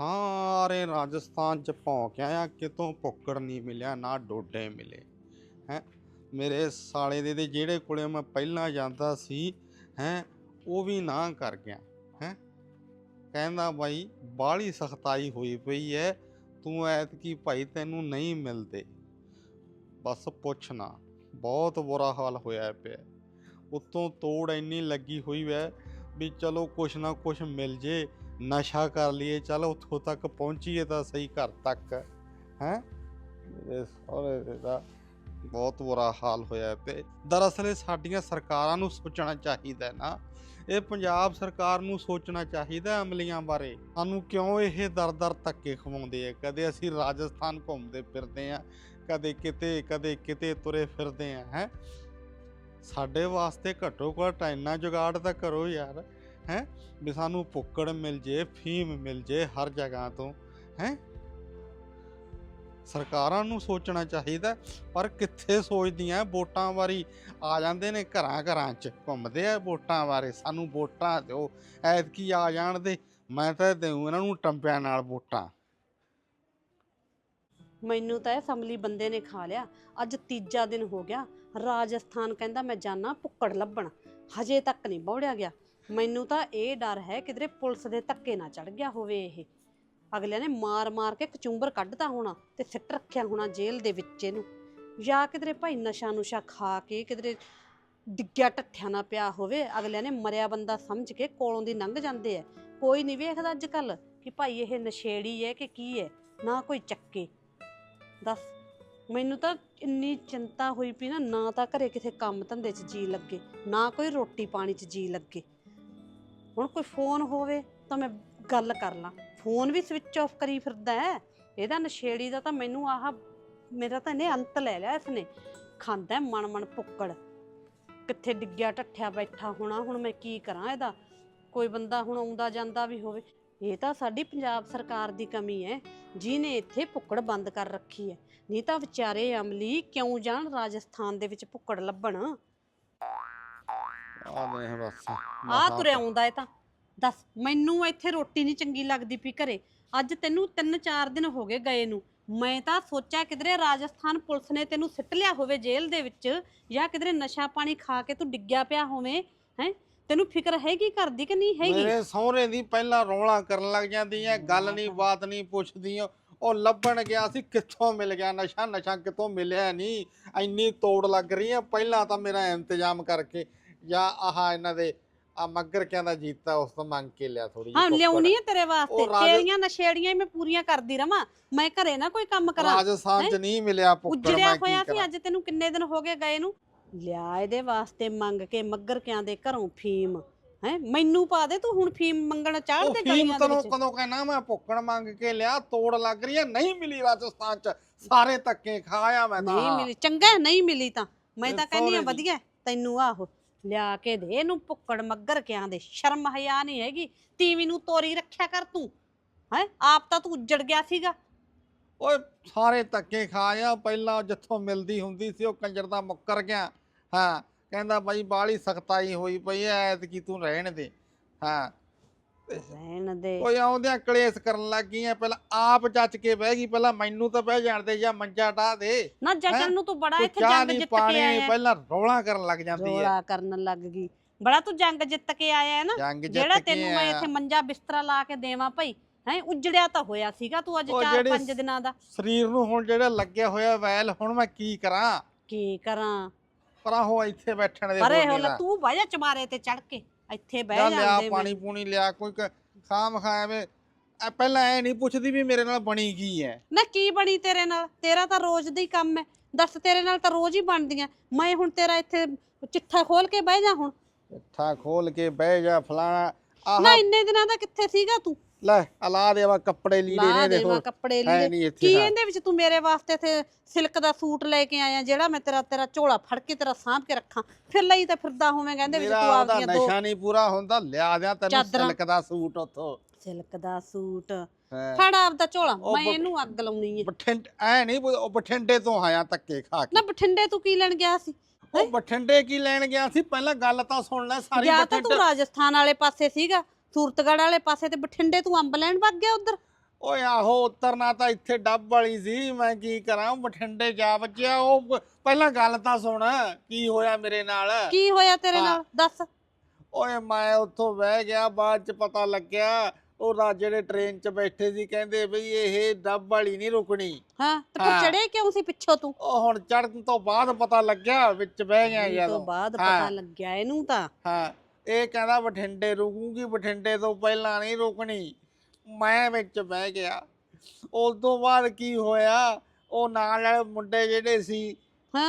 ਸਾਰੇ ਰਾਜਸਥਾਨ ਚ ਭੌਂਕ ਆਇਆ, ਕਿਤੋਂ ਭੁੱਕੜ ਨਹੀਂ ਮਿਲਿਆ, ਨਾ ਡੋਡੇ ਮਿਲੇ। ਹੈ, ਮੇਰੇ ਸਾਲੇ ਦੇ ਜਿਹੜੇ ਕੋਲੇ ਮੈਂ ਪਹਿਲਾਂ ਜਾਂਦਾ ਸੀ, ਹੈ, ਉਹ ਵੀ ਨਾ ਕਰ ਗਿਆ। ਹੈ, ਕਹਿੰਦਾ ਬਾਈ, ਬਾਹਲੀ ਸਖਤਾਈ ਹੋਈ ਪਈ ਐ, ਤੂੰ ਐਤਕੀ ਭਾਈ ਤੈਨੂੰ ਨਹੀਂ ਮਿਲਦੇ। ਬਸ ਪੁੱਛ ਨਾ, ਬਹੁਤ ਬੁਰਾ ਹਾਲ ਹੋਇਆ ਪਿਆ। ਉੱਤੋਂ ਤੋੜ ਇੰਨੀ ਲੱਗੀ ਹੋਈ ਵੈ ਵੀ ਚਲੋ ਕੁਛ ਨਾ ਕੁਛ ਮਿਲ ਜੇ ਨਸ਼ਾ ਕਰ ਲਈਏ, ਚਲ ਉੱਥੋਂ ਤੱਕ ਪਹੁੰਚੀਏ ਤਾਂ ਸਹੀ ਘਰ ਤੱਕ, ਹੈ? ਮੇਰੇ ਦਾ ਬਹੁਤ ਬੁਰਾ ਹਾਲ ਹੋਇਆ ਪਿਆ ਦਰਅਸਲ ਇਹ ਸਾਡੀਆਂ ਸਰਕਾਰਾਂ ਨੂੰ ਸੋਚਣਾ ਚਾਹੀਦਾ ਨਾ। ਇਹ ਪੰਜਾਬ ਸਰਕਾਰ ਨੂੰ ਸੋਚਣਾ ਚਾਹੀਦਾ ਅਮਲੀਆਂ ਬਾਰੇ। ਸਾਨੂੰ ਕਿਉਂ ਇਹ ਦਰ-ਦਰ ਧੱਕੇ ਖਵਾਉਂਦੇ ਆ? ਕਦੇ ਅਸੀਂ ਰਾਜਸਥਾਨ ਘੁੰਮਦੇ ਫਿਰਦੇ ਆ, ਕਦੇ ਕਿਤੇ ਕਦੇ ਕਿਤੇ ਤੁਰੇ ਫਿਰਦੇ ਆ, ਹੈ? ਸਾਡੇ ਵਾਸਤੇ ਘੱਟੋ ਘੱਟ ਇੰਨਾ ਜੁਗਾੜ ਤਾਂ ਕਰੋ ਯਾਰ। ਹੈ ਵੀ ਸਾਨੂੰ ਪੁੱਕੜ ਮਿਲ ਜੇ, ਫੀਮ ਮਿਲ ਜੇ ਹਰ ਜਗ੍ਹਾ ਤੋਂ, ਹੈ। ਸਰਕਾਰਾਂ ਨੂੰ ਸੋਚਣਾ ਚਾਹੀਦਾ, ਪਰ ਕਿੱਥੇ ਸੋਚਦੀਆਂ, ਵੋਟਾਂ ਵਾਰੀ ਆ ਜਾਂਦੇ ਨੇ ਘਰਾਂ ਘਰਾਂ 'ਚ, ਘੁੰਮਦੇ ਆ ਵੋਟਾਂ ਬਾਰੇ, ਸਾਨੂੰ ਵੋਟਾਂ ਦਿਓ, ਐਤਕੀ ਆ ਜਾਣ ਦੇ, ਮੈਂ ਤਾਂ ਦੇਉ ਇਹਨਾਂ ਨੂੰ ਟੰਬਿਆਂ ਨਾਲ ਵੋਟਾਂ। ਮੈਨੂੰ ਤਾਂ ਇਹ ਸਮਲੀ ਬੰਦੇ ਨੇ ਖਾ ਲਿਆ, ਅੱਜ ਤੀਜਾ ਦਿਨ ਹੋ ਗਿਆ, ਰਾਜਸਥਾਨ ਕਹਿੰਦਾ ਮੈਂ ਜਾਣਾ ਪੁੱਕੜ ਲੱਭਣ, ਹਜੇ ਤੱਕ ਨਹੀਂ ਬੌੜਿਆ ਗਿਆ। ਮੈਨੂੰ ਤਾਂ ਇਹ ਡਰ ਹੈ ਕਿਧਰੇ ਪੁਲਿਸ ਦੇ ਧੱਕੇ ਨਾ ਚੜ ਗਿਆ ਹੋਵੇ ਇਹ। ਅਗਲਿਆਂ ਨੇ ਮਾਰ-ਮਾਰ ਕੇ ਕਚੂੰਬਰ ਕੱਢਤਾ ਹੋਣਾ ਤੇ ਸਿੱਟ ਰੱਖਿਆ ਹੋਣਾ ਜੇਲ੍ਹ ਦੇ ਵਿੱਚ ਇਹਨੂੰ। ਜਾਂ ਕਿਧਰੇ ਭਾਈ ਨਸ਼ਾ ਨੁਸ਼ਾ ਖਾ ਕੇ ਕਿਧਰੇ ਡਿੱਗਿਆ ਟੱਠਿਆ ਨਾ ਪਿਆ ਹੋਵੇ, ਅਗਲਿਆਂ ਨੇ ਮਰਿਆ ਬੰਦਾ ਸਮਝ ਕੇ ਕੋਲੋਂ ਦੀ ਲੰਘ ਜਾਂਦੇ ਐ। ਕੋਈ ਨਹੀਂ ਵੇਖਦਾ ਅੱਜ ਕੱਲ ਕਿ ਭਾਈ ਇਹ ਨਸ਼ੇੜੀ ਹੈ ਕਿ ਕੀ ਹੈ ਨਾ ਕੋਈ ਚੱਕੇ। ਦੱਸ, ਮੈਨੂੰ ਤਾਂ ਇੰਨੀ ਚਿੰਤਾ ਹੋਈ ਪਈ ਨਾ ਨਾ ਤਾਂ ਘਰੇ ਕਿਸੇ ਕੰਮ ਧੰਦੇ 'ਚ ਜੀ ਲੱਗੇ, ਨਾ ਕੋਈ ਰੋਟੀ ਪਾਣੀ 'ਚ ਜੀ ਲੱਗੇ। ਹੁਣ ਕੋਈ ਫੋਨ ਹੋਵੇ ਤਾਂ ਮੈਂ ਗੱਲ ਕਰ ਲਾਂ। ਫੋਨ ਵੀ ਸਵਿਚ ਆਫ ਕਰੀ ਫਿਰਦਾ ਹੈ। ਇਹਦਾ ਨਸ਼ੇੜੀ ਦਾ ਤਾਂ ਮੈਨੂੰ ਆਹ, ਮੇਰਾ ਤਾਂ ਇਹਨੇ ਅੰਤ ਲੈ ਲਿਆ ਇਸਨੇ। ਖਾਂਦਾ ਹੈ ਮਨ ਮਨ ਪੁੱਕੜ ਕਿੱਥੇ ਡਿੱਗਿਆ ਟੱਠਿਆ ਬੈਠਾ ਹੋਣਾ, ਹੁਣ ਮੈਂ ਕੀ ਕਰਾਂ ਇਹਦਾ? ਕੋਈ ਬੰਦਾ ਹੁਣ ਆਉਂਦਾ ਜਾਂਦਾ ਵੀ ਹੋਵੇ। ਇਹ ਤਾਂ ਸਾਡੀ ਪੰਜਾਬ ਸਰਕਾਰ ਦੀ ਕਮੀ ਹੈ। ਜਿਨੇ ਇੱਥੇ ਪੁੱਕੜ ਬੰਦ ਕਰ ਰੱਖੀ ਹੈ। ਨਹੀਂ ਤਾਂ ਵਿਚਾਰੇ ਅਮਲੀ ਕਿਉਂ ਜਾਣ ਰਾਜਸਥਾਨ ਦੇ ਵਿੱਚ ਭੁੱਕੜ ਲੱਭਣ? ਆ ਦੇਖ ਬਸ ਆ ਤੁਰਿਆ ਆਉਂਦਾ ਇਹ ਤਾਂ। ਦੱਸ ਮੈਨੂੰ ਇੱਥੇ ਰੋਟੀ ਨਹੀਂ ਚੰਗੀ ਲੱਗਦੀ ਪਈ ਘਰੇ। ਅੱਜ ਤੈਨੂੰ 3-4 ਦਿਨ ਹੋ ਗਏ ਗਏ ਨੂੰ। ਮੈਂ ਤਾਂ ਸੋਚਿਆ ਕਿਧਰੇ ਰਾਜਸਥਾਨ ਪੁਲਿਸ ਨੇ ਤੈਨੂੰ ਸਿੱਟ ਲਿਆ ਹੋਵੇ ਜੇਲ੍ਹ ਦੇ ਵਿੱਚ ਜਾਂ ਕਿਧਰੇ ਨਸ਼ਾ ਪਾਣੀ ਖਾ ਕੇ ਤੂੰ ਡਿੱਗਿਆ ਪਿਆ ਹੋਵੇਂ ਹੈ? ਤੈਨੂੰ ਫਿਕਰ ਹੈਗੀ ਕਰਦੀ ਕਿ ਨਹੀਂ ਹੈਗੀ? ਮੇਰੇ ਸਹੁਰੇ ਦੀ ਪਹਿਲਾਂ ਰੌਲਾ ਕਰਨ ਲੱਗ ਜਾਂਦੀ ਐ ਗੱਲ ਨਹੀਂ ਬਾਤ ਨਹੀਂ ਪੁੱਛਦੀ ਉਹ ਲੱਭਣ ਗਿਆ ਸੀ ਕਿੱਥੋਂ ਮਿਲ ਗਿਆ ਨਸ਼ਾ? ਨਸ਼ਾ ਕਿੱਥੋਂ ਮਿਲਿਆ ਨਹੀਂ? ਇੰਨੀ ਤੋੜ ਲੱਗ ਰਹੀ ਐ ਪਹਿਲਾਂ ਤਾਂ ਮੇਰਾ ਇੰਤਜ਼ਾਮ ਕਰਕੇ ਜਾਂ ਆਹ ਇਹਨਾਂ ਦੇ ਆ ਮੱਗਰ ਕਹਿੰਦਾ ਜੀਤਾ ਉਸ ਤੋਂ ਮੰਗ ਕੇ ਲਿਆ ਥੋੜੀ ਹਾਂ ਲਿਆਉਣੀ ਹੈ ਤੇਰੇ ਵਾਸਤੇ। ਉਹ ਰਾਜ- ਤੇਰੀਆਂ ਨਸ਼ੇੜੀਆਂ ਹੀ ਮੈਂ ਪੂਰੀਆਂ ਕਰਦੀ ਰਵਾਂ। ਮੈਂ ਘਰੇ ਨਾ ਕੋਈ ਕੰਮ ਕਰਾਂ। ਰਾਜਸਥਾਨ ਚ ਹੈਂ? ਨਹੀਂ ਮਿਲਿਆ ਪੁੱਕੜ ਉਜੜਿਆ ਮੈਂ ਕੀ ਹੋਇਆ ਸੀ ਕਰਾਂ? ਅੱਜ ਤੈਨੂੰ ਕਿੰਨੇ ਦਿਨ ਹੋ ਗਏ ਗਏ ਨੂੰ? ਲਿਆ ਇਹਦੇ ਵਾਸਤੇ ਮੰਗ ਕੇ ਮੱਗਰ ਕਿਆਂ ਦੇ ਘਰੋਂ ਫੀਮ। ਹੈ? ਮੈਨੂੰ ਪਾ ਦੇ ਤੂੰ ਹੁਣ ਫੀਮ ਮੰਗਣ ਚਾੜ ਉਹ ਦੇ ਫੀਮ ਗਲੀਆਂ ਦੇ ਤੈਨੂੰ ਵਿੱਚ। ਕਦੋਂ ਕਹਿਣਾ ਮੈਂ ਪੁੱਕੜ ਮੰਗ ਕੇ ਲਿਆ ਤੋੜ ਲੱਗ ਰਹੀ ਐ ਨਹੀਂ ਮਿਲੀ ਰਾਜਸਥਾਨ ਚ। ਸਾਰੇ ਧੱਕੇ ਖਾਇਆ ਮੈਂ ਤਾਂ। ਨਹੀਂ ਮਿਲੀ ਚੰਗਾ ਹੈ, ਨਹੀਂ ਮਿਲੀ ਤਾਂ। ਮੈਂ ਤੇ ਤਾਂ ਕਹਿੰਦੀ ਆ ਸਹੁਰੇ ਦੀ। ਵਧੀਆ ਹੈ, ਤੈਨੂੰ ਆਹੋ। ਲਿਆ ਕੇ ਦੇ, ਇਹਨੂੰ ਪੁੱਕੜ ਮੱਗਰ ਕਿਆਂ ਦੇ, ਸ਼ਰਮ ਹਯਾ ਨਹੀਂ ਹੈਗੀ, ਤੀਵੀਂ ਨੂੰ ਤੋਰੀ ਰੱਖਿਆ ਕਰ ਤੂੰ। ਹੈ, ਆਪ ਤਾਂ ਤੂੰ ਉੱਜੜ ਗਿਆ ਸੀਗਾ। ਓਏ, ਸਾਰੇ ਧੱਕੇ ਖਾਇਆ ਪਹਿਲਾਂ ਜਿੱਥੋਂ ਮਿਲਦੀ ਹੁੰਦੀ ਸੀ, ਉਹ ਕੰਜਰ ਦਾ ਮੁੱਕਰ ਗਿਆ। ਹਾਂ, ਕਹਿੰਦਾ ਬਾਈ, ਬਾਹਲੀ ਸਖਤਾਈ ਹੋਈ ਪਈ ਐ, ਐਤਕੀ ਤੂੰ ਰਹਿਣ ਦੇ। ਹਾਂ ਰਹਿਣ ਦੇ। ਓਏ ਆਉਂਦਿਆਂ ਕਲੇਸ਼ ਕਰਨ ਲੱਗ ਗਈ ਐ ਪਹਿਲਾਂ ਆਪ ਚੱਚ ਕੇ ਬਹਿ ਗਈ ਪਹਿਲਾਂ ਮੈਨੂੰ ਤਾਂ ਬਹਿ ਜਾਣ ਦੇ ਜਾਂ ਮੰਜਾ ਢਾ ਦੇ। ਨਾ? ਜਸ਼ਨ ਨੂੰ ਤੂੰ ਬੜਾ ਤੂੰ ਇੱਥੇ ਚਾਹ ਜੰਗ ਨਹੀਂ ਜਿੱਤ ਕੇ ਪਾਣੀ ਆਇਆ। ਹੈ। ਪਹਿਲਾਂ ਰੌਲਾ ਕਰਨ ਲੱਗ ਜਾਂਦੀ ਐ ਰੋਲਾ ਕਰਨ ਲੱਗ ਗਈ। ਬੜਾ ਤੂੰ ਜੰਗ ਜਿੱਤ ਕੇ ਆਇਆ ਹੈ ਨਾ। ਜੰਗ ਜਿੱਤ ਜਿਹੜਾ ਕੇ ਤੈਨੂੰ ਮੈਂ ਆਇਆ। ਇੱਥੇ ਮੰਜਾ ਬਿਸਤਰਾ ਲਾ ਕੇ ਦੇਵਾਂ ਭਾਈ ਹੈ ਉਜੜਿਆ ਤਾਂ ਹੋਇਆ ਸੀਗਾ ਤੂੰ ਅੱਜ ਉਹ 4-5 ਜਿਹੜੇ ਦਿਨਾਂ ਦਾ। ਸਰੀਰ ਨੂੰ ਹੁਣ ਜਿਹੜਾ ਲੱਗਿਆ ਹੋਇਆ ਵੈਲ ਹੁਣ ਮੈਂ ਕੀ ਕਰਾਂ? ਕੀ ਕਰਾਂ? ਪਰਾਂ ਹੋ ਇੱਥੇ ਬੈਠਣ ਦੇ ਪਰੇ ਦੋਨੇ ਹੋ ਲੈ ਦਾ। ਤੂੰ ਬਹਿ ਜਾ ਚਮਾਰੇ ਤੇ ਚੜ ਕੇ। ਇੱਥੇ ਬਹਿ ਲਿਆ ਜਾਂਦੇ ਪਾਣੀ ਪੂਣੀ ਲਿਆ ਕੋਈ ਕ- ਖਾਮ ਖਾਵੇਂ ਐ ਪਹਿਲਾਂ ਐ ਨਹੀਂ ਪੁੱਛਦੀ ਵੀ ਮੇਰੇ ਨਾਲ ਬਣੀ ਕੀ ਐ। ਨਾ ਕੀ ਬਣੀ ਤੇਰੇ ਨਾਲ? ਤੇਰਾ ਤਾਂ ਰੋਜ਼ ਦਾ ਹੀ ਕੰਮ ਹੈ ਦੱਸ ਤੇਰੇ ਨਾਲ ਤਾਂ ਰੋਜ਼ ਹੀ ਬਣਦੀਆਂ। ਮੈਂ ਹੁਣ ਤੇਰਾ ਇੱਥੇ ਚਿੱਠਾ ਖੋਲ ਕੇ ਬਹਿ ਜਾ ਹੁਣ। ਠਾ ਖੋਲ ਕੇ ਬਹਿ ਜਾ ਫਲਾਣਾ। ਆਹ ਨਾ ਇੰਨੇ ਦਿਨਾਂ ਦਾ ਕਿੱਥੇ ਸੀਗਾ ਤੂੰ? ਲੈ ਅਲਾ ਦੇਵਾ ਕੱਪੜੇ ਲੀੜੇ ਲਾ ਨੇ ਦੇ ਦੇਖੋ। ਮੈਂ ਕੱਪੜੇ ਹੈ ਲੀੜੇ। ਨਹੀਂ ਇੱਥੇ ਕੀ ਹਾਂ। ਇਹਦੇ ਵਿੱਚ ਤੂੰ ਮੇਰੇ ਵਾਸਤੇ ਤੇ ਸਿਲਕ ਦਾ ਸੂਟ ਲੈ ਕੇ ਆਇਆ ਜਿਹੜਾ ਮੈਂ ਤੇਰਾ ਤੇਰਾ ਝੋਲਾ ਫੜ ਕੇ ਤੇਰਾ ਸਾਂਭ ਕੇ ਰੱਖਾਂ। ਫਿਰ ਲਈ ਤਾਂ ਫਿਰਦਾ ਹੋਵੇਂਗਾ ਇਹਦੇ ਵਿੱਚ ਮੇਰਾ ਤੂੰ ਆਪਦੀਆਂ ਦੋ ਨਸ਼ਾ ਨਹੀਂ ਪੂਰਾ ਹੁੰਦਾ ਲਿਆ ਦਿਆਂ ਤੈਨੂੰ ਚਾਦਰਾਂ। ਸਿਲਕ ਦਾ ਸੂਟ ਉੱਥੋਂ। ਸਿਲਕ ਦਾ ਸੂਟ। ਹੈਂ। ਫੜ ਆਪਦਾ ਝੋਲਾ ਉਹ ਮੈਂ ਬ- ਇਹਨੂੰ ਅੱਗ ਲਾਉਣੀ ਹੈ ਬਠਿੰਡੇ ਐ ਨਹੀਂ ਉਹ ਬਠਿੰਡੇ ਤੋਂ ਆਇਆ ਧੱਕੇ ਖਾ ਕੇ। ਨਾ ਬਠਿੰਡੇ ਤੂੰ ਕੀ ਲੈਣ ਗਿਆ ਸੀ? ਉਹ ਬਠਿੰਡੇ ਕੀ ਲੈਣ ਗਿਆ ਸੀ? ਪਹਿਲਾਂ ਗੱਲ ਤਾਂ ਸੁਣ ਲੈ ਸਾਰੀ ਗਿਆ ਤਾਂ ਤੂੰ ਬਠਿੰਡੇ ਰਾਜਸਥਾਨ ਵਾਲੇ ਪਾਸੇ ਸੀਗਾ। ਸੂਰਤਗੜ੍ਹ ਵਾਲੇ ਪਾਸੇ ਤੇ ਬਠਿੰਡੇ ਤੂੰ ਅੰਬ ਲੈਣ ਵਗ ਗਿਆ ਉਧਰ? ਓਏ ਆਹੋ ਉਤਰਨਾ ਤਾਂ ਇੱਥੇ ਡੱਬ ਵਾਲੀ ਸੀ ਮੈਂ ਕੀ ਕਰਾਂ ਬਠਿੰਡੇ ਜਾ ਵੱਜਿਆ ਉਹ। ਪ- ਪਹਿਲਾਂ ਗੱਲ ਤਾਂ ਸੁਣ ਕੀ ਹੋਇਆ ਮੇਰੇ ਨਾਲ? ਕੀ ਹੋਇਆ ਤੇਰੇ। ਨਾਲ? ਦੱਸ। ਓਏ ਮੈਂ ਉੱਥੋਂ ਬਹਿ ਗਿਆ ਬਾਅਦ ਚ ਪਤਾ ਲੱਗਿਆ ਉਹ ਰਾ ਜਿਹੜੇ ਟ੍ਰੇਨ 'ਚ ਬੈਠੇ ਸੀ ਕਹਿੰਦੇ ਬਈ ਇਹ ਡੱਬ ਵਾਲੀ ਨਹੀਂ ਰੁਕਣੀ। ਹਾਂ ਤੇ ਹਾਂ। ਚੜੇ ਕਿਉਂ ਸੀ ਪਿੱਛੋਂ ਤੂੰ? ਉਹ ਹੁਣ ਚੜਨ ਤੋਂ ਬਾਅਦ ਪਤਾ ਲੱਗਿਆ ਵਿੱਚ ਬਹਿ ਗਿਆ ਉਸ ਤੋਂ ਜਦੋਂ ਬਾਅਦ ਹਾਂ। ਪਤਾ ਲੱਗਿਆ ਇਹਨੂੰ ਤਾਂ। ਹਾਂ। ਇਹ ਕਹਿੰਦਾ ਬਠਿੰਡੇ ਰੁਕੂਗੀ ਬਠਿੰਡੇ ਤੋਂ ਪਹਿਲਾਂ ਨਹੀਂ ਰੁਕਣੀ। ਮੈਂ ਵਿੱਚ ਬਹਿ ਗਿਆ। ਉਸ ਤੋਂ ਬਾਅਦ ਕੀ ਹੋਇਆ? ਉਹ ਨਾਲ ਵਾਲੇ ਮੁੰਡੇ ਜਿਹੜੇ ਸੀ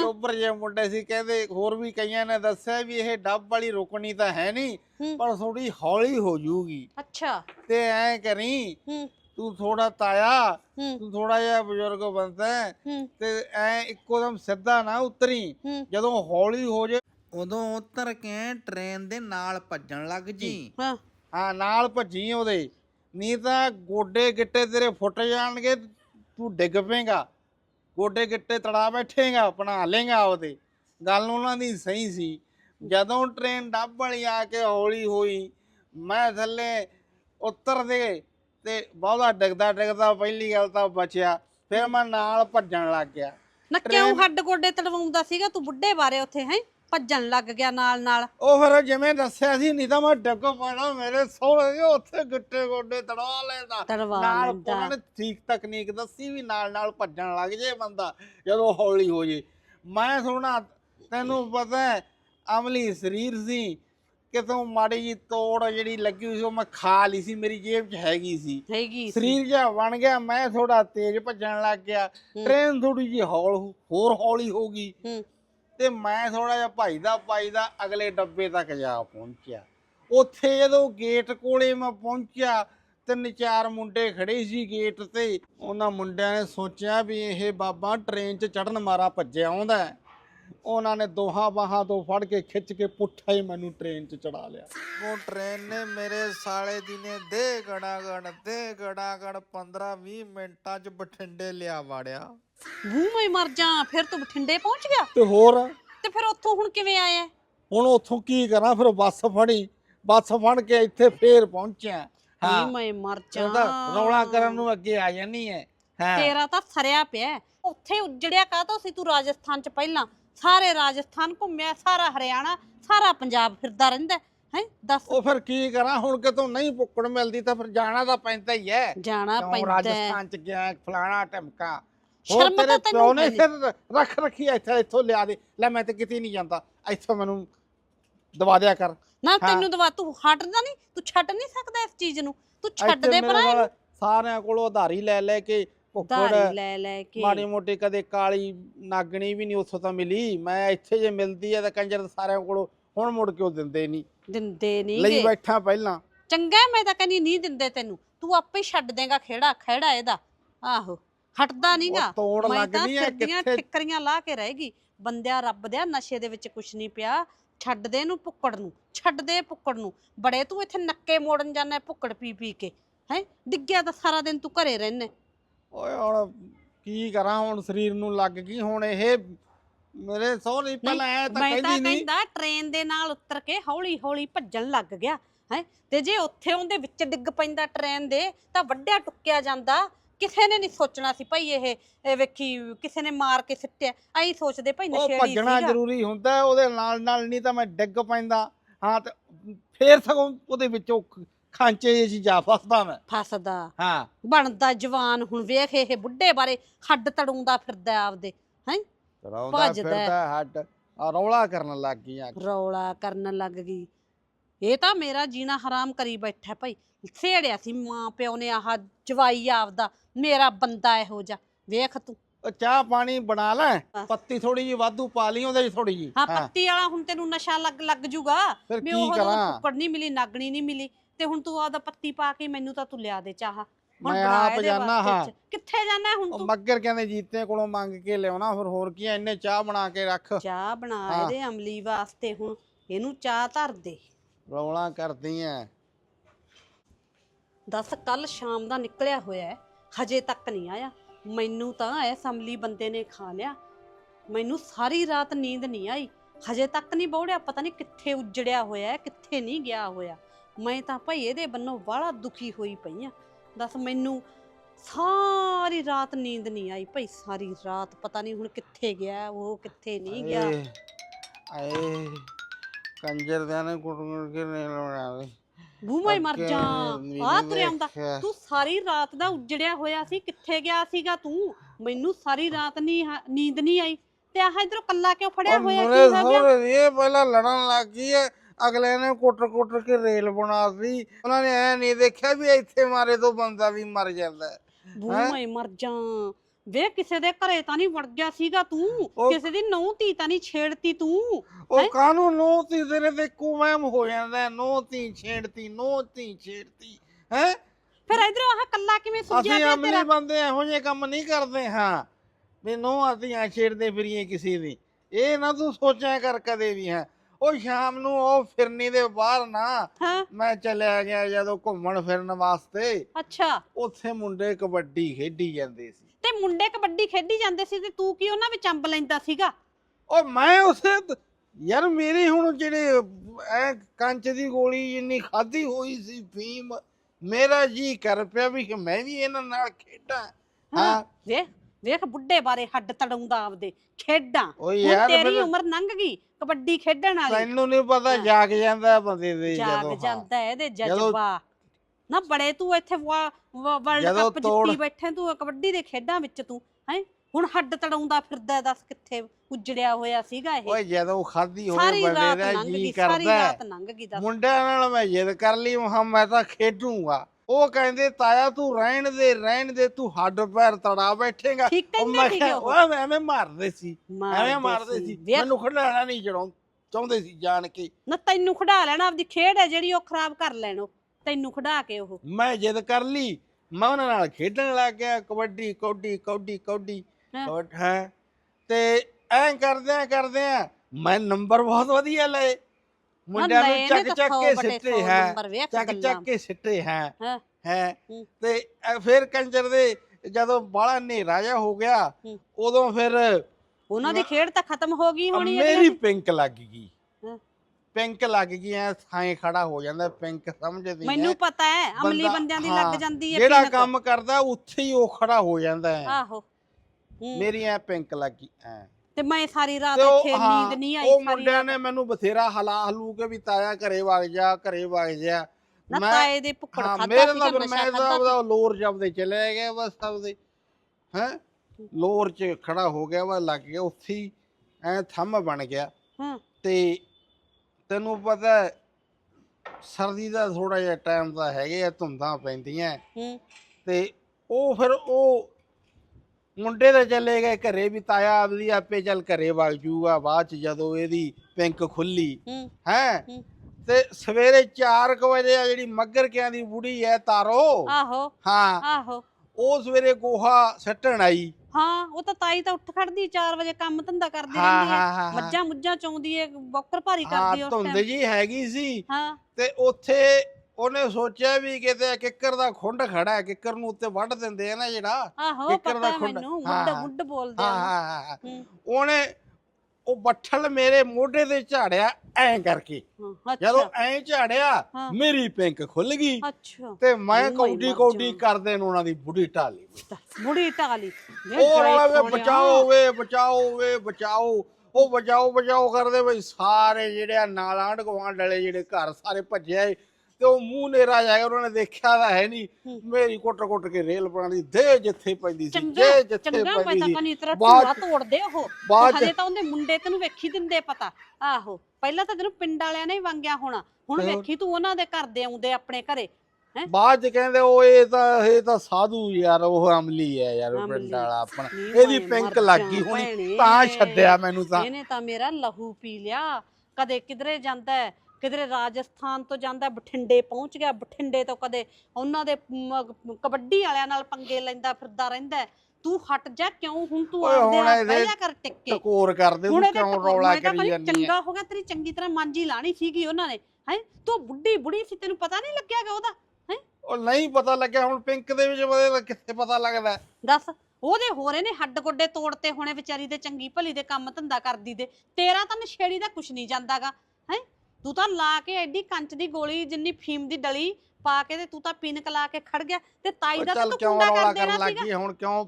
ਚੋਬਰ ਜੇ ਮੁੰਡੇ ਸੀ ਕਹਿੰਦੇ ਹੋਰ ਵੀ ਕਈਆਂ ਨੇ ਦੱਸਿਆ ਵੀ ਇਹ ਡੱਬ ਵਾਲੀ ਰੁਕਣੀ ਤਾਂ ਹੈ ਨਹੀਂ। ਪਰ ਥੋੜੀ ਹੌਲੀ ਹੋ ਜੂਗੀ। ਅੱਛਾ। ਤੇ ਐ ਕਰੀ ਤੂੰ ਥੋੜਾ ਤਾਇਆ ਤੂੰ ਥੋੜਾ ਜਿਹਾ ਬਜ਼ੁਰਗ ਬੰਦਾ ਤੇ ਐ ਇੱਕੋ ਦਮ ਸਿੱਧਾ ਨਾ ਉਤਰੀ। ਜਦੋਂ ਹੌਲੀ ਹੋ ਜੇ ਉਦੋਂ ਉਤਰ ਕੇ ਟ੍ਰੇਨ ਦੇ ਨਾਲ ਭੱਜਣ ਲੱਗ ਜੀ। ਹਾਂ। ਹਾਂ ਨਾਲ ਭੱਜੀ ਉਹਦੇ। ਨਹੀਂ ਤਾਂ ਗੋਡੇ ਗਿੱਟੇ ਤੇਰੇ ਫੁੱਟ ਜਾਣਗੇ ਤੂੰ ਡਿੱਗ ਪੇਗਾ ਗੋਡੇ ਗਿੱਟੇ ਤੜਾ ਬੈਠੇਗਾ ਬਣਾ ਲੇਗਾ ਉਹਦੇ। ਗੱਲ ਉਹਨਾਂ ਦੀ ਸਹੀ ਸੀ। ਜਦੋਂ ਟ੍ਰੇਨ ਡੱਬ ਵਾਲੀ ਆ ਕੇ ਹੌਲੀ ਹੋਈ ਮੈਂ ਥੱਲੇ ਉਤਰ ਦੇ ਤੇ ਬਹੁਤਾ ਡਿੱਗਦਾ ਡਿੱਗਦਾ ਪਹਿਲੀ ਗੱਲ ਤਾਂ ਬਚਿਆ। ਫਿਰ ਮੈਂ ਨਾਲ ਭੱਜਣ ਲੱਗ ਗਿਆ। ਨਾ ਕਿਉਂ ਹੱਡ ਗੋਡੇ ਤੜਵਾਉਂਦਾ ਸੀਗਾ? ਤੂੰ ਬੁੱਢੇ ਬਾਰੇ ਉੱਥੇ ਹੈ? ਭੱਜਣ ਲੱਗ ਗਿਆ ਨਾਲ ਨਾਲ ਉਹ ਫਿਰ ਜਿਵੇਂ ਦੱਸਿਆ ਸੀ ਨਹੀਂ ਤਾਂ ਮੈਂ ਡਿੱਗ ਪੈਣਾ ਮੇਰੇ ਸੋਹਣੇ ਉੱਥੇ ਗਿੱਟੇ ਗੋਡੇ ਤੜਾ ਲੈਂਦਾ। ਤੜਵਾ ਨਾਲ ਲੈਂਦਾ। ਉਹਨਾਂ ਨੇ ਠੀਕ ਤਕਨੀਕ ਦੱਸੀ ਵੀ ਨਾਲ ਨਾਲ ਭੱਜਣ ਲੱਗ ਜੇ ਬੰਦਾ ਜਦੋਂ ਹੌਲੀ ਹੋ ਜੇ। ਮੈਂ ਸੁਣਾ ਤੈਨੂੰ ਪਤਾ ਹੈ ਅਮਲੀ ਸਰੀਰ ਸੀ ਕਿਤੋਂ ਮਾੜੀ ਜੀ ਤੋੜ ਜਿਹੜੀ ਲੱਗੀ ਹੋਈ ਸੀ ਉਹ ਮੈਂ ਖਾ ਲਈ ਸੀ ਮੇਰੀ ਜੇਬ 'ਚ ਹੈਗੀ ਸੀ। ਹੈਗੀ ਸੀ। ਸਰੀਰ ਜਿਹਾ ਬਣ ਗਿਆ ਮੈਂ ਥੋੜਾ ਤੇਜ਼ ਭੱਜਣ ਲੱਗ ਗਿਆ। ਟ੍ਰੇਨ ਥੋੜੀ ਜੀ ਹੌਲ ਹੋਰ ਹੌਲੀ ਹੋ ਗਈ। ਹੂੰ। ਤੇ ਮੈਂ ਥੋੜਾ ਜਿਹਾ ਭੱਜਦਾ ਦਾ ਅਗਲੇ ਡੱਬੇ ਤੱਕ ਜਾ ਪਹੁੰਚਿਆ। ਉੱਥੇ ਜਦੋਂ ਗੇਟ ਕੋਲੇ ਮੈਂ ਪਹੁੰਚਿਆ, ਤਿੰਨ ਚਾਰ ਮੁੰਡੇ ਖੜੇ ਸੀ ਗੇਟ ਤੇ। ਉਹਨਾਂ ਮੁੰਡਿਆਂ ਨੇ ਸੋਚਿਆ ਵੀ ਇਹ ਬਾਬਾ ਟ੍ਰੇਨ 'ਚ ਚੜਨ ਮਾਰਾ ਭੱਜਿਆ ਆਉਂਦਾ ਉਹਨਾਂ ਨੇ ਦੋਹਾਂ ਬਾਹਾਂ ਤੋਂ ਫੜ ਕੇ ਖਿੱਚ ਕੇ ਪੁੱਠਾ ਹੀ ਮੈਨੂੰ ਟ੍ਰੇਨ 'ਚ ਚੜਾ ਲਿਆ। ਉਹ ਟ੍ਰੇਨ ਨੇ ਮੇਰੇ ਸਾਲੇ ਦੀ ਨੇ ਦੇ ਗੜਾ ਗੜ ਦੇ ਗੜਾ ਗੜ 15 20 ਮਿੰਟਾਂ 'ਚ ਬਠਿੰਡੇ ਲਿਆ ਵਾੜਿਆ। ਮੂੰਹ ਮੈਂ ਮਰ ਜਾ ਫਿਰ ਤੂੰ ਬਠਿੰਡੇ ਪਹੁੰਚ ਗਿਆ? ਤੇ ਹੋਰ? ਤੇ ਫਿਰ ਉੱਥੋਂ ਹੁਣ ਕਿਵੇਂ ਆਇਆ? ਹੁਣ ਉੱਥੋਂ ਕੀ ਕਰਾਂ? ਫਿਰ ਬੱਸ ਫੜੀ ਬੱਸ ਫੜ ਕੇ ਇੱਥੇ ਫੇਰ ਪਹੁੰਚਿਆ। ਹਾਂ। ਮੈਂ ਮਰ ਜਾ ਰੌਲਾ ਕਰਨ ਨੂੰ ਅੱਗੇ ਆ ਜਾਨੀ ਹੈ ਹਾਂ। ਤੇਰਾ ਤਾਂ ਸਰਿਆ ਪਿਆ ਹੈ। ਉੱਥੇ ਉੱਜੜਿਆ ਕਾਹਤੋਂ ਸੀ ਤੂੰ ਰਾਜਸਥਾਨ ਚ ਪਹਿਲਾਂ? ਸਾਰੇ ਰਾਜਸਥਾਨ ਘੁੰਮਿਆ ਸਾਰਾ ਹਰਿਆਣਾ ਸਾਰਾ ਪੰਜਾਬ ਫਿਰਦਾ ਰਹਿੰਦਾ ਹੈ? ਦੱਸ। ਉਹ ਫਿਰ ਕੀ ਕਰਾਂ? ਹੁਣ ਕਿਤੋਂ ਨਹੀਂ ਪੁੱਕੜ ਮਿਲਦੀ ਤਾਂ ਫਿਰ ਜਾਣਾ ਤਾਂ ਪੈਂਦਾ ਹੀ ਹੈ ਜਾਣਾ ਪੈਂਦਾ ਹੈ। ਰਾਜਸਥਾਨ ਚ ਗਿਆ ਫਲਾਣਾ ਟਮਕਾ ਸ਼ਰਮ ਤਾਂ ਤੈਨੂੰ ਨੇ ਫਿਰ ਰੱਖ ਰੱਖੀ ਆ ਇੱਥੇ ਇੱਥੋਂ ਲਿਆ ਦੇ। ਲੈ ਮੈਂ ਤੇ ਕਿਤੇ ਨਹੀਂ ਜਾਂਦਾ। ਇੱਥੋਂ ਮੈਨੂੰ ਦਵਾ ਦਿਆ ਕਰ। ਨਾ। ਤੈਨੂੰ ਦਵਾ ਤੂੰ ਹਟਦਾ ਨਹੀਂ ਤੂੰ ਛੱਡ ਨਹੀਂ ਸਕਦਾ ਇਸ ਚੀਜ਼ ਨੂੰ। ਤੂੰ ਛੱਡ ਦੇ ਭਰਾ ਸਾਰਿਆਂ ਕੋਲੋਂ ਉਧਾਰੀ ਲੈ ਲੈ ਕੇ ਧਾਰੀ ਲੈ ਲੈ ਕੇ। ਮਾੜੀ ਮੋਟੀ ਕਦੇ ਕਾਲੀ ਨਾਗਣੀ ਵੀ ਨਹੀਂ ਉੱਥੋਂ ਤਾਂ ਮਿਲੀ। ਮੈਂ ਇੱਥੇ ਜੇ ਮਿਲਦੀ ਹੈ ਤਾਂ ਕੰਜਰ ਸਾਰਿਆਂ ਕੋਲੋਂ ਹੁਣ ਮੁੜ ਕੇ ਉਹ ਦਿੰਦੇ ਨਹੀਂ। ਦਿੰਦੇ ਨਹੀਂ ਲਈ ਬੈਠਾ ਪਹਿਲਾਂ। ਚੰਗਾ ਮੈਂ ਤਾਂ ਕਹਿੰਦੀ ਨਹੀਂ ਦਿੰਦੇ ਤੈਨੂੰ। ਤੂੰ ਆਪੇ ਛੱਡ ਦੇਗਾ ਖੇੜਾ ਖੇੜਾ ਇਹਦਾ। ਆਹੋ। ਹਟਦਾ ਨਹੀਂਗਾ ਤੋੜ ਮੈਂ ਤਾਂ ਲੱਗਦੀ ਦੀਆਂ ਕਿੱਥੇ ਠਿੱਕਰੀਆਂ ਲਾ ਕੇ ਰਹੇਗੀ ਬੰਦਿਆ ਰੱਬ ਦਿਆ ਨਸ਼ੇ ਦੇ ਵਿੱਚ ਕੁਛ ਨਹੀਂ ਪਿਆ। ਛੱਡ ਦੇ ਇਹਨੂੰ ਪੁੱਕੜ ਨੂੰ ਛੱਡ ਦੇ ਪੁੱਕੜ ਨੂੰ। ਬੜੇ ਤੂੰ ਇੱਥੇ ਨੱਕੇ ਮੋੜਨ ਜਾਂਦਾ ਪੁੱਕੜ ਪੀ ਪੀ ਕੇ ਹੈ? ਡਿੱਗਿਆ ਤਾਂ ਸਾਰਾ ਦਿਨ ਤੂੰ ਘਰੇ ਰਹਿੰਨੇ ਓਏ ਹੁਣ ਕੀ ਕਰਾਂ ਹੁਣ ਸਰੀਰ ਨੂੰ ਲੱਗ ਗਈ ਹੁਣ ਇਹ ਮੇਰੇ ਸਹੁਰੇ ਪਹਿਲਾਂ ਐ ਤਾਂ ਮੈਂ ਤਾਂ ਕਹਿੰਦੀ ਨਹੀਂ ਕਹਿੰਦਾ ਟ੍ਰੇਨ ਦੇ ਨਾਲ ਉਤਰ ਕੇ ਹੌਲੀ ਹੌਲੀ ਭੱਜਣ ਲੱਗ ਗਿਆ ਹੈ? ਤੇ ਜੇ ਉੱਥੇ ਉਹਦੇ ਵਿੱਚ ਡਿੱਗ ਪੈਂਦਾ ਟ੍ਰੇਨ ਦੇ ਤਾਂ ਵੱਡਿਆ ਟੁੱਕਿਆ ਜਾਂਦਾ। ਕਿਸੇ ਨੇ ਨਹੀਂ ਸੋਚਣਾ ਸੀ ਭਾਈ ਇਹ ਇਹ ਵੇਖੀ ਕਿਸੇ ਨੇ ਮਾਰ ਕੇ ਸਿੱਟਿਆ। ਐਂ ਸੋਚਦੇ ਭਾਈ ਉਹ ਨਸ਼ੇੜੀ ਭੱਜਣਾ ਸੀਗਾ। ਜ਼ਰੂਰੀ ਹੁੰਦਾ ਹੈ, ਉਹਦੇ ਨਾਲ ਨਾਲ ਨਹੀਂ ਤਾਂ ਮੈਂ ਡਿੱਗ ਪੈਂਦਾ। ਹਾਂ ਤੇ ਫੇਰ ਸਗੋਂ ਉਹਦੇ ਵਿੱਚੋਂ ਖ- ਖਾਂਚੇ 'ਚ ਜਾ ਫਸਦਾ ਮੈਂ। ਫਸਦਾ। ਹਾਂ। ਬਣਦਾ ਜਵਾਨ ਹੁਣ ਵੇਖ ਇਹ ਬੁੱਢੇ ਬਾਰੇ ਹੱਡ ਤੜਾਉਂਦਾ ਫਿਰਦਾ ਆਪਦੇ ਹੈ? ਭੱਜਦਾ ਹੈ। ਫਿਰਦਾ ਹੱਡ। ਆ ਰੌਲਾ ਕਰਨ ਲੱਗ ਗਈਆਂ ਰੌਲਾ ਕਰਨ ਲੱਗ ਗਈ। ਇਹ ਤਾਂ ਮੇਰਾ ਜੀਣਾ ਹਰਾਮ ਕਰੀ ਬੈਠਾ ਭਾਈ। ਛੇੜਿਆ ਸੀ ਮਾਂ ਪਿਓ ਨੇ ਆਹ ਜਵਾਈ ਆਪਦਾ ਮੇਰਾ ਬੰਦਾ ਇਹੋ ਜਿਹਾ। ਵੇਖ ਤੂੰ। ਉਹ ਚਾਹ ਪਾਣੀ ਬਣਾ ਲੈ। ਪੱਤੀ ਥੋੜੀ ਜੀ ਵਾਧੂ ਪਾ ਲਈ ਉਹਦੇ 'ਚ ਥੋੜੀ ਜੀ ਹਾਂ ਪੱਤੀ ਵਾਲਾ ਹੁਣ ਤੈਨੂੰ ਨਸ਼ਾ ਲੱਗ ਲੱਗ ਜੂਗਾ। ਫਿਰ ਕੀ ਉਹ ਕਰਾਂ? ਕੁੱਕੜ ਨਹੀਂ ਮਿਲੀ ਨਾਗਣੀ ਨਹੀਂ ਮਿਲੀ। ਤੇ ਹੁਣ ਤੂੰ ਆਪਦਾ ਪੱਤੀ ਪਾ ਕੇ ਮੈਨੂੰ ਤਾਂ ਤੂੰ ਲਿਆ ਦੇ ਚਾਹ। ਹੁਣ ਮੈਂ ਬਣਾ ਆਪ ਇਹਦੇ ਜਾਨਾ ਵਾਸਤੇ ਹਾਂ। ਚ। ਕਿੱਥੇ ਜਾਣਾ ਹੁਣ ਉਹ ਤੂੰ? ਮੱਗਰ ਕਹਿੰਦੇ ਜੀਤੇ ਕੋਲੋਂ ਮੰਗ ਕੇ ਲਿਆਉਣਾ ਫਿਰ ਹੋਰ ਕੀ ਆ ਇੰਨੇ ਚਾਹ ਬਣਾ ਕੇ ਰੱਖ। ਚਾਹ ਬਣਾ ਹਾਂ। ਇਹਦੇ ਅਮਲੀ ਵਾਸਤੇ ਹੁਣ। ਇਹਨੂੰ ਚਾਹ ਧਰ ਦੇ। ਰੌਲਾ ਕਰਦੀ ਐ। ਦੱਸ ਕੱਲ ਸ਼ਾਮ ਦਾ ਨਿਕਲਿਆ ਹੋਇਆ ਹੈ ਹਜੇ ਤੱਕ ਨਹੀਂ ਆਇਆ। ਮੈਨੂੰ ਤਾਂ ਐਸ ਅਮਲੀ ਬੰਦੇ ਨੇ ਖਾ ਲਿਆ। ਮੈਨੂੰ ਸਾਰੀ ਰਾਤ ਨੀਂਦ ਨਹੀਂ ਆਈ। ਹਜੇ ਤੱਕ ਨਹੀਂ ਬੌੜਿਆ ਪਤਾ ਨਹੀਂ ਕਿੱਥੇ ਉੱਜੜਿਆ ਹੋਇਆ ਹੈ, ਕਿੱਥੇ ਨਹੀਂ ਗਿਆ ਹੋਇਆ। ਮੈਂ ਤਾਂ ਭਾਈ ਇਹਦੇ ਬੰਨੋਂ ਬਾਹਲਾ ਦੁਖੀ ਹੋਈ ਪਈ ਆ ਦੱਸ ਮੈਨੂੰ ਸਾਰੀ ਰਾਤ ਨੀਂਦ ਨਹੀਂ ਆਈ ਭਾਈ ਸਾਰੀ ਰਾਤ। ਪਤਾ ਨਹੀਂ ਹੁਣ ਕਿੱਥੇ ਗਿਆ ਉਹ ਕਿੱਥੇ ਨਹੀਂ ਗਿਆ। ਆਏ ਆਏ ਕੰਜਰ ਦੇ ਨੇ ਕੁੱਟ ਕੁੱਟ ਕੇ ਨੇ ਲਾਉਣਾ ਬੂਮਾ ਹੀ ਮਰ ਜਾ। ਆ ਤੁਰਿਆ ਆਉਂਦਾ। ਤੂੰ ਸਾਰੀ ਰਾਤ ਦਾ ਉੱਜੜਿਆ ਹੋਇਆ ਸੀ। ਕਿੱਥੇ ਗਿਆ ਸੀਗਾ ਤੂੰ? ਮੈਨੂੰ ਸਾਰੀ ਰਾਤ ਨੀ ਹ- ਨੀਂਦ ਨਹੀਂ ਆਈ। ਤੇ ਆਹ ਇਧਰੋਂ ਕੱਲਾ ਕਿਉਂ ਫੜਿਆ ਹੋਇਆ? ਕੀ ਹੋ ਗਿਆ? ਇਹ ਪਹਿਲਾਂ ਲੜਨ ਲੱਗ ਗਈ ਹੈ ਅਗਲੇ ਨੇ ਕੁੱਟ ਕੁੱਟ ਕੇ ਰੇਲ ਬਣਾਤੀ ਉਹਨਾਂ ਨੇ ਐ ਨਹੀਂ ਦੇਖਿਆ ਵੀ ਇੱਥੇ ਮਾਰੇ ਤੋਂ ਬੰਦਾ ਵੀ ਮਰ ਜਾਂਦਾ। ਹੀ ਮਰ ਜਾ। ਵੇ ਕਿਸੇ ਦੇ ਘਰੇ ਤਾਂ ਨਹੀਂ ਵੜ ਗਿਆ ਸੀਗਾ ਤੂੰ। ਉਹ- ਕਿਸੇ ਦੀ ਨੌ ਧੀ ਤਾਂ ਨਹੀਂ ਛੇੜਤੀ ਤੂੰ। ਉਹ ਕਾਨੂੰ ਨੋ ਤੀ ਤੇਰੇ ਤੇ ਕੁਵੈਮ ਹੋ ਜਾਂਦਾ ਨੋ ਤੀ ਛੇੜਤੀ ਨੋ ਤੀ ਛੇੜਤੀ ਹੈ? ਫਿਰ ਇਧਰੋਂ ਆਹ ਕੱਲਾ ਕਿਵੇਂ ਸੁਝਿਆ ਅਸੀਂ ਪਿਆ ਅਮਲੀ ਤੇਰਾ? ਬੰਦੇ ਇਹੋ ਜਿਹੇ ਕੰਮ ਨਹੀਂ ਕਰਦੇ ਹਾਂ। ਵੀ ਨੋ ਆਤੀਆਂ ਛੇੜਦੇ ਫਿਰੀਏ ਕਿਸੇ ਦੀ। ਇਹ ਨਾ ਤੂੰ ਸੋਚਿਆ ਕਰ ਕਦੇ ਵੀ ਹੈ। ਉਹ ਸ਼ਾਮ ਨੂੰ ਉਹ ਫਿਰਨੀ ਦੇ ਬਾਹਰ ਨਾ ਹਾਂ। ਮੈਂ ਚਲਿਆ ਗਿਆ ਜਦੋਂ ਘੁੰਮਣ ਫਿਰਨ ਵਾਸਤੇ। ਅੱਛਾ। ਉੱਥੇ ਮੁੰਡੇ ਕਬੱਡੀ ਖੇਡੀ ਜਾਂਦੇ ਸੀ। ਤੇ ਮੁੰਡੇ ਕਬੱਡੀ ਖੇਡੀ ਜਾਂਦੇ ਸੀ ਤੇ ਤੂੰ ਕੀ ਉਹਨਾਂ ਵਿੱਚ ਅੰਬ ਲੈਂਦਾ ਸੀਗਾ? ਉਹ ਮੈਂ ਉਸੇ ਯਾਰ ਮੇਰੇ ਹੁਣ ਜਿਹੜੇ ਐ ਕੰਚ ਦੀ ਗੋਲੀ ਜਿੰਨੀ ਖਾਧੀ ਹੋਈ ਸੀ ਫੀਮ ਮੇਰਾ ਜੀ ਕਰ ਪਿਆ ਵੀ ਕਿ ਮੈਂ ਵੀ ਇਹਨਾਂ ਨਾਲ ਖੇਡਾਂ। ਹਾਂ ਵੇਖ ਵੇਖ ਬੁੱਢੇ ਬਾਰੇ ਹੱਡ ਤੜਾਉਂਦਾ ਆਪਦੇ ਖੇਡਾਂ। ਉਹ ਯਾਰ ਤੇਰੀ ਉਮਰ ਲੰਘ ਗਈ ਕਬੱਡੀ ਖੇਡਣ ਵਾਲੀ। ਤੈਨੂੰ ਨਹੀਂ ਪਤਾ ਜਾਗ ਜਾਂਦਾ ਬੰਦੇ ਦੇ ਜਦੋਂ। ਜਾਂਦਾ ਇਹਦੇ ਜਜ਼ਬਾ। ਨਾ ਬੜੇ ਤੂੰ ਇੱਥੇ ਵਰਲਡ ਜਦੋਂ ਕੱਪ ਤੋੜ- ਜਿੱਤੀ ਬੈਠੇ ਤੂੰ ਕਬੱਡੀ ਦੇ ਖੇਡਾਂ ਵਿੱਚ ਤੂੰ ਹੈ? ਹੁਣ ਹੱਡ ਤੜਾਉਂਦਾ ਫਿਰਦਾ ਹੈ, ਦੱਸ ਕਿੱਥੇ ਉਜੜਿਆ ਹੋਇਆ ਸੀਗਾ ਇਹ। ਓਏ ਜਦੋਂ ਖਾਧੀ ਹੋਵੇ ਸਾਰੀ ਬੰਦੇ ਰਾਤ ਦਾ ਲੰਘ ਜੀ ਗਈ ਸਾਰੀ ਕਰਦਾ ਹੈ। ਰਾਤ ਲੰਘ ਗਈ ਦੱਸ। ਮੁੰਡਿਆਂ ਨਾਲ ਮੈਂ ਜਿੱਦ ਕਰ ਲਈ ਹਾਂ ਮੈਂ ਤਾਂ ਖੇਡੂੰਗਾ। ਉਹ ਕਹਿੰਦੇ ਤਾਇਆ ਤੂੰ ਰਹਿਣ ਦੇ ਰਹਿਣ ਦੇ ਤੂੰ ਹੱਡ ਪੈਰ ਤੜਾ ਬੈਠੇਗਾ। ਠੀਕ ਮੈਂ ਕਿਹਾ ਉਹ। ਓਏ ਐਵੇਂ ਮਾਰਦੇ ਸੀ ਮਾਰਦੇ ਐਵੇਂ ਮਾਰਦੇ ਸੀ। ਸੀ। ਵੇਖ, ਮੈਨੂੰ ਖੜਾਣਾ ਨਹੀਂ ਚੜਾਉਂ ਚਾਹੁੰਦੇ ਸੀ ਜਾਣ ਕੇ। ਨਾ ਤੈਨੂੰ ਖੜਾ ਲੈਣਾ ਆਪਦੀ ਖੇਡ ਹੈ ਜਿਹੜੀ ਉਹ ਖਰਾਬ ਕਰ ਲੈਣੋ ਤੈਨੂੰ ਖੜਾ ਕੇ ਉਹ ਮੈਂ ਜਿੱਦ ਕਰ ਲਈ ਮੈਂ ਉਹਨਾਂ ਨਾਲ ਖੇਡਣ ਲੱਗ ਗਿਆ ਕਬੱਡੀ ਕੌਡੀ ਕੌਡੀ ਕੌਡੀ ਹੈਂ। ਕਬੱਡ- ਹੈਂ ਤੇ ਐਂ ਕਰਦਿਆਂ ਕਰਦਿਆਂ ਮੈਂ ਨੰਬਰ ਬਹੁਤ ਵਧੀਆ ਲਏ ਮੁੰਡਿਆਂ ਲਏ ਨੂੰ ਨੇ ਚੱਕ ਤਾਂ ਚੱਕ ਸੌ ਕੇ ਬਟੇ ਸਿੱਟੇ ਸੌ ਹੈ ਵੇਖ ਚੱਕ ਗੱਲਾਂ। ਚੱਕ ਕੇ ਸਿੱਟੇ ਹੈ ਹੈਂ। ਹੈ ਹੂੰ। ਤੇ ਫਿਰ ਕੰਜਰ ਦੇ ਜਦੋਂ ਬਾਲਾ ਹਨੇਰਾ ਜਿਹਾ ਹੋ ਗਿਆ ਹੂੰ। ਉਦੋਂ ਫਿਰ ਉਹਨਾਂ ਦੀ ਖੇਡ ਤਾਂ ਖਤਮ ਹੋ ਗਈ ਹੋਣੀ ਅਗਲੇ ਮੇਰੀ ਦੀ। ਪਿੰਕ ਲੱਗ ਗਈ। ਪਿੰਕ ਲੱਗ ਗਈ ਐ ਥਾਂ ਖੜਾ ਹੋ ਜਾਂਦਾ ਪਿੰਕ ਸਮਝਦੀ ਮੈਨੂੰ ਐ ਪਤਾ ਹੈ ਅਮਲੀ ਬੰਦਾ- ਬੰਦਿਆਂ ਦੀ ਹਾਂ, ਲੱਗ ਜਾਂਦੀ ਹੈ ਜਿਹੜਾ ਪਿੰਕ। ਕੰਮ ਕਰਦਾ ਉੱਥੇ ਹੀ ਉਹ ਖੜਾ ਹੋ ਜਾਂਦਾ ਹੈ। ਆਹੋ। ਹੂੰ। ਮੇਰੀ ਐ ਪਿੰਕ ਲੱਗੀ ਐ। ਤੇ ਮੈਂ ਸਾਰੀ ਰਾਤ ਤੇ ਉਹ ਇੱਥੇ ਹਾਂ, ਨੀਂਦ ਨਹੀਂ ਆਈ ਉਹ ਸਾਰੀ ਮੁੰਡਿਆਂ ਰਾਤ। ਨੇ ਮੈਨੂੰ ਬਥੇਰਾ ਹਲਾ ਹਲੂ ਕੇ ਵੀ ਤਾਇਆ ਘਰੇ ਵਗ ਜਾ ਘਰੇ ਵਗ ਜਾ। ਨਾ ਮੈਂ ਤਾਏ ਦੇ ਭੁੱਖੜ ਹਾਂ ਖਾਦਾ ਮੇਰੇ ਸੀਗਾ ਨਾਲ ਫਿਰ ਨਸ਼ਾ ਮੈਂ ਤਾਂ ਖਾਦਾ ਉਹਦਾ ਲੋਰ ਜਪਦੇ ਚਲੇ ਗਏ ਬਸ ਆਪਦੇ ਹੈ? ਲੋਰ 'ਚ ਖੜਾ ਹੋ ਗਿਆ ਵਾ ਲੱਗ ਗਿਆ ਉੱਥੇ ਐ ਥੰਮ ਬਣ ਗਿਆ। ਹਾਂ। ਤੇ ਤੈਨੂੰ ਪਤਾ ਹੈ, ਸਰਦੀ ਦਾ ਥੋੜਾ ਜਿਹਾ ਟਾਈਮ ਤਾਂ ਹੈਗੇ ਆ ਧੁੰਦਾਂ ਪੈਂਦੀਆਂ ਹੂੰ। ਤੇ ਉਹ ਫਿਰ ਉਹ ਮੁੰਡੇ ਦੇ ਚਲੇ ਗਏ ਘਰੇ ਵੀ ਤਾਇਆ ਆਪਦੀ ਆਪੇ ਚੱਲ ਘਰੇ ਵਗ ਜੂਗਾ ਬਾਅਦ ਚ ਜਦੋਂ ਇਹਦੀ ਪਿੰਕ ਖੁੱਲੀ ਹੂੰ। ਹੈ? ਹੂੰ। ਤੇ ਸਵੇਰੇ 4 ਵਜੇ ਆ ਜਿਹੜੀ ਮੱਗਰ ਕਿਆਂ ਦੀ ਬੁੜੀ ਐ ਤਾਰੋ ਆਹੋ। ਹਾਂ। ਆਹੋ। ਉਹ ਸਵੇਰੇ ਗੋਹਾ ਸੱਟਣ ਆਈ। ਹਾਂ ਉਹ ਤਾਂ ਤਾਈ ਤਾਂ ਉੱਠ ਖੜਦੀ 4 ਵਜੇ ਕੰਮ ਧੰਦਾ ਕਰਦੀ ਹਾਂ ਰਹਿੰਦੀ ਹਾਂ ਹੈ ਹਾਂ ਹਾਂ। ਮੱਝਾਂ ਮੁੱਝਾਂ ਚੌਂਦੀ ਹੈ ਬੌਕਰ ਭਾਰੀ ਕਰਦੀ ਹੈ ਉਸ ਧੁੰਦ ਜੀ ਹੈਗੀ ਸੀ ਹਾਂ ਤੇ ਉੱਥੇ ਉਹਨੇ ਸੋਚਿਆ ਵੀ ਕਿਤੇ ਕਿੱਕਰ ਦਾ ਖੁੰਡ ਖੜਾ ਹੈ ਕਿੱਕਰ ਨੂੰ ਉੱਤੇ ਵੱਢ ਦਿੰਦੇ ਆ ਨਾ ਜਿਹੜਾ ਆਹੋ ਕਿੱਕਰ ਦਾ ਪਤਾ ਖੁੰਡ। ਮੈਨੂੰ ਹਾਂ, ਮੁੱਢ ਹਾਂ। ਮੁੱਢ ਬੋਲਦੇ ਹਾਂ ਆ ਹਾਂ ਹਾਂ ਹਾਂ। ਹੂੰ ਉਹਨੇ ਉਹ ਬੱਠਲ ਮੇਰੇ ਮੋਢੇ ਤੇ ਝਾੜਿਆ ਐਂ ਕਰਕੇ। ਜਦੋਂ ਐਂ ਝਾੜਿਆ। ਮੇਰੀ ਪਿੰਕ ਖੁੱਲ ਗਈ। ਤੇ ਮੈਂ ਕੌਡੀ ਕੌਡੀ। ਕਰਦੇ ਨੂੰ ਉਹਨਾਂ ਦੀ ਬੁੜੀ ਢਾਲੀ। ਬੁੜੀ ਢਾਲੀ। ਉਹ ਜਾਈ ਰੌਲਾ ਵੇ ਸੋਹਣਿਆ। ਬਚਾਓ ਵੇ ਬਚਾਓ ਵੇ ਬਚਾਓ। ਉਹ ਬਚਾਓ ਬਚਾਓ ਕਰਦੇ ਬਈ ਸਾਰੇ ਜਿਹੜੇ ਨਾਲ ਆਂਢ ਗੁਆਂਢ ਵਾਲੇ ਜਿਹੜੇ ਘਰ ਸਾਰੇ ਭੱਜੇ ਆਏ। ਤੇ ਉਹ ਮੂੰਹ ਨੇਰਾ ਜਾਇਆ ਉਹਨਾਂ ਨੇ ਦੇਖਿਆ ਤਾਂ ਹੈ ਨਹੀਂ। ਮੇਰੀ ਕੁੱਟ ਕੁੱਟ ਕੇ ਰੇਲ ਬਣਾਦੀ ਦੇ ਜਿੱਥੇ ਪੈਂਦੀ ਸੀ ਜੇ ਜਿੱਥੇ ਚੰਗਾ ਸੀ ਕਨੀ ਤੇਰਾ ਤੋੜਦੇ ਉਹ ਹਜੇ ਤਾਂ ਉਹਦੇ ਮੁੰਡੇ ਤੈਨੂੰ ਵੇਖੀ ਦਿੰਦੇ ਪਤਾ ਆਹੋ ਪਹਿਲਾਂ ਤਾਂ ਤੈਨੂੰ ਪਿੰਡ ਵਾਲਿਆਂ ਨੇ ਵੰਗਿਆ ਹੋਣਾ ਹੁਣ ਤੇ? ਵੇਖੀ ਤੂੰ ਉਹਨਾਂ ਦੇ ਘਰ ਦੇ ਆਉਂਦੇ ਆਪਣੇ ਘਰੇ ਬਾਅਦ ਚ ਕਹਿੰਦੇ ਉਹ ਇਹ ਤਾਂ ਇਹ ਤਾਂ ਸਾਧੂ ਯਾਰ ਉਹ ਅਮਲੀ ਹੈ ਯਾਰ। ਪਿੰਡ ਵਾਲਾ ਆਪਣਾ ਇਹਦੀ ਮੈਂ ਪਿੰਕ ਲੱਗ ਹੋਣੀ। ਤਾਂ ਛੱਡਿਆ ਮੈਨੂੰ ਤਾਂ ਇਹਨੇ ਤਾਂ ਮੇਰਾ ਲਹੂ ਪੀ ਲਿਆ ਕਦੇ ਕਿਧਰੇ ਜਾਂਦਾ ਹੈ ਕਿਧਰੇ ਰਾਜਸਥਾਨ ਤੋਂ ਜਾਂਦਾ ਬਠਿੰਡੇ ਪਹੁੰਚ ਗਿਆ ਬਠਿੰਡੇ ਤੋਂ ਕਦੇ ਉਹਨਾਂ ਦੇ ਮ- ਕਬੱਡੀ ਵਾਲਿਆਂ ਨਾਲ ਪੰਗੇ ਲੈਂਦਾ ਫਿਰਦਾ ਰਹਿੰਦਾ। ਤੂੰ ਹਟ ਜਾ ਕਿਉਂ? ਹੁਣ ਤੂੰ ਓਏ ਆਪਦੇ ਹੁਣ ਆਪ ਇਹਦੇ ਜਾ ਕਰ ਟਿੱਕੇ। ਟਕੋਰ ਕਰਦੇ ਤੂੰ ਇਹਦੇ ਕਿਉਂ ਰੌਲਾ ਮੈਂ ਤਾਂ ਕਰੀ ਭਾਈ ਜਾਂਦੀ ਹੈ? ਚੰਗਾ ਹੋ ਗਿਆ ਤੇਰੀ ਚੰਗੀ ਤਰ੍ਹਾਂ ਮਾਂਜੀ ਲਾਣੀ ਸੀਗੀ ਉਹਨਾਂ ਨੇ ਹੈ? ਤੂੰ ਬੁੱਢੀ ਬੁੜੀ ਸੀ ਤੈਨੂੰ ਪਤਾ ਨਹੀਂ ਲੱਗਿਆਗਾ ਉਹਦਾ ਹੈ? ਉਹ ਨਹੀਂ ਪਤਾ ਲੱਗਿਆ ਹੁਣ ਪਿੰਕ ਦੇ ਵਿੱਚ ਪਤਾ ਕਿੱਥੇ ਪਤਾ ਲੱਗਦਾ? ਹੈ? ਦੱਸ ਉਹਦੇ ਹੋਰੇ ਨੇ ਹੱਡ ਗੋਡੇ ਤੋੜਤੇ ਹੋਣੇ ਵਿਚਾਰੀ ਦੇ ਚੰਗੀ ਭਲੀ ਦੇ ਕੰਮ ਧੰਦਾ ਕਰਦੀ ਦੇ। ਤੇਰਾ ਤਾਂ ਨਸ਼ੇੜੀ ਦਾ ਕੁਛ ਨਹੀਂ ਜਾਂਦਾਗਾ। ਤੂੰ ਤਾਂ ਲਾ ਕੇ ਐਡੀ ਕੰਚ ਦੀ ਗੋਲੀ ਜਿੰਨੀ ਫੀਮ ਦੀ ਡਲੀ ਪਾ ਕੇ ਤੇ ਤੂੰ ਤਾਂ ਪਿੰਕ ਲਾ ਕੇ ਖੜ ਗਿਆ ਤੇ ਤਾਈ ਦਾ ਤਾਂ ਕੁੰਡਾ ਕਰ ਦੇਣਾ ਸੀਗਾ। ਹੁਣ ਕਿਉਂ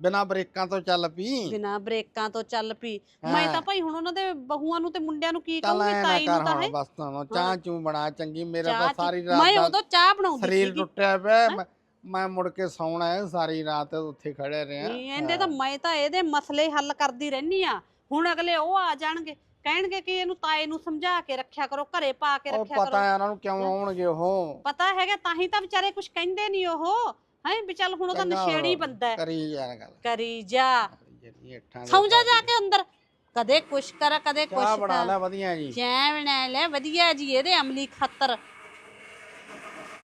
ਬਿਨਾਂ ਬ੍ਰੇਕਾਂ ਤੋਂ ਚੱਲ ਪਈ? ਬਿਨਾ ਬ੍ਰੇਕਾਂ ਤੋਂ ਚੱਲ ਪਈ। ਮੈਂ। ਤਾਂ ਭਾਈ ਹੁਣ ਉਹਨਾਂ ਦੇ ਬਹੂਆਂ ਨੂੰ ਤੇ ਮੁੰਡਿਆਂ ਨੂੰ ਕੀ ਕਹੂੰਗੀ? ਤਾਈ ਨੂੰ ਤਾਂ ਹੈ। ਬਸ ਤਾਂ ਚਾਹ ਚੂ ਬਣਾ ਚੰਗੀ ਮੇਰਾ ਤਾਂ ਸਾਰੀ ਮੈਂ ਰਾਤ ਦਾ ਉਦੋਂ ਚਾਹ ਬਣਾਉਂਦੀ ਸਰੀਰ ਸੀਗੀ। ਟੁੱਟਿਆ ਪਿਆ। ਮੈਂ- ਮੈਂ ਮੁੜ ਕੇ ਸੌਣਾ ਹੈ ਸਾਰੀ ਰਾਤ ਉੱਥੇ ਖੜੇ ਰਿਹਾ। ਇਹਦੇ ਤਾਂ ਮੈਂ ਤਾਂ ਇਹਦੇ ਮਸਲੇ ਹੱਲ ਕਰਦੀ ਰਹਿਨੀ ਆ ਹੁਣ ਅਗਲੇ ਉਹ ਆ ਜਾਣਗੇ। ਕਹਿਣਗੇ ਕਿ ਇਹਨੂੰ ਤਾਏ ਨੂੰ ਸਮਝਾ ਕੇ ਰੱਖਿਆ ਕਰੋ ਘਰੇ ਪਾ ਕੇ ਉਹ ਰੱਖਿਆ ਪਤਾ ਕਰੋ। ਹੈ ਉਹਨਾਂ ਨੂੰ ਕਿਉਂ? ਆਉਣਗੇ ਉਹ। ਪਤਾ ਹੈਗਾ ਤਾਂ ਹੀ ਤਾਂ ਵਿਚਾਰੇ ਕੁਝ ਕਹਿੰਦੇ ਨਹੀਂ ਉਹ। ਹੈ ਵੀ ਚੱਲ ਹੁਣ ਉਹ ਤਾਂ ਨਸ਼ੇੜੀ ਬੰਦਾ ਹੈ। ਕਰੀ ਯਾਰ ਗੱਲ। ਕਰੀ ਜਾ। ਜਿਹੜੀ ਸੌਂ ਜਾ। ਕੇ ਅੰਦਰ। ਕਦੇ ਕੁਛ ਕਰ ਕਦੇ ਕੁਛ ਚਾਹ ਬਣਾ ਕਰ। ਲੈ ਵਧੀਆ ਜੀ ਬਣਾ ਲੈ ਵਧੀਆ ਜੀ ਇਹਦੇ ਅਮਲੀ ਖਾਤਰ।